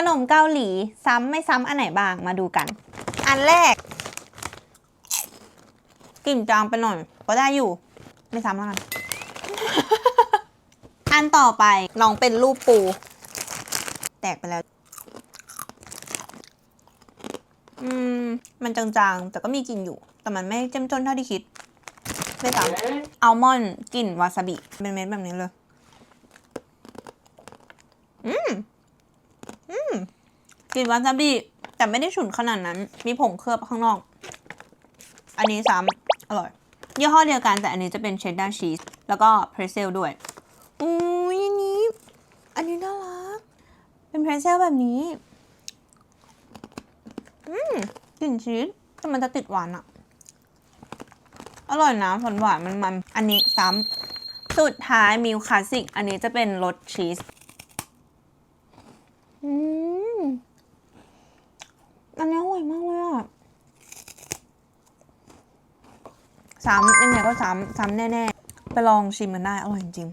ขนมเกาหลีซ้ำไม่ซ้ำอันไหนบ้างมาดูกัน อันแรกกลิ่นจางไปหน่อยก็ได้อยู่ ไม่ซ้ำแล้วกัน อันต่อไปลองเป็นรูปปู แตกไปแล้ว อืม มันจางๆ แต่ก็มีกลิ่นอยู่ แต่มันไม่เจ้มจนเท่าที่คิดไม่ซ้ำอัลมอนด์กลิ่นวาซาบิเป็นเม็ดแบบนี้เลย อืมอืม ลิ่นวาซาบิแต่ไม่ได้ฉุนขนาดนั้น มีผงเคลือบข้างนอก อันนี้ซ้ำอร่อย ยี่ห้อเดียวกันแต่อันนี้จะเป็นเชดดาร์ชีสแล้วก็เพรสเซลด้วยอุ้ยอันนี้ อันนี้น่ารัก เป็นเพรสเซลแบบนี้ อืมกลิ่นชีสแต่มันจะติดหวานอะอร่อยนะหวานหวานมันมันอันนี้ซ้ำสุดท้ายมิลคลาสสิก อันนี้จะเป็นรสชีส อืม อันนี้อ ร่อยมากเลยอะซ้ำยังไงก็ซ้ำซ้ำแน่ๆ ไปลองชิมกันได้ อร่อยจริง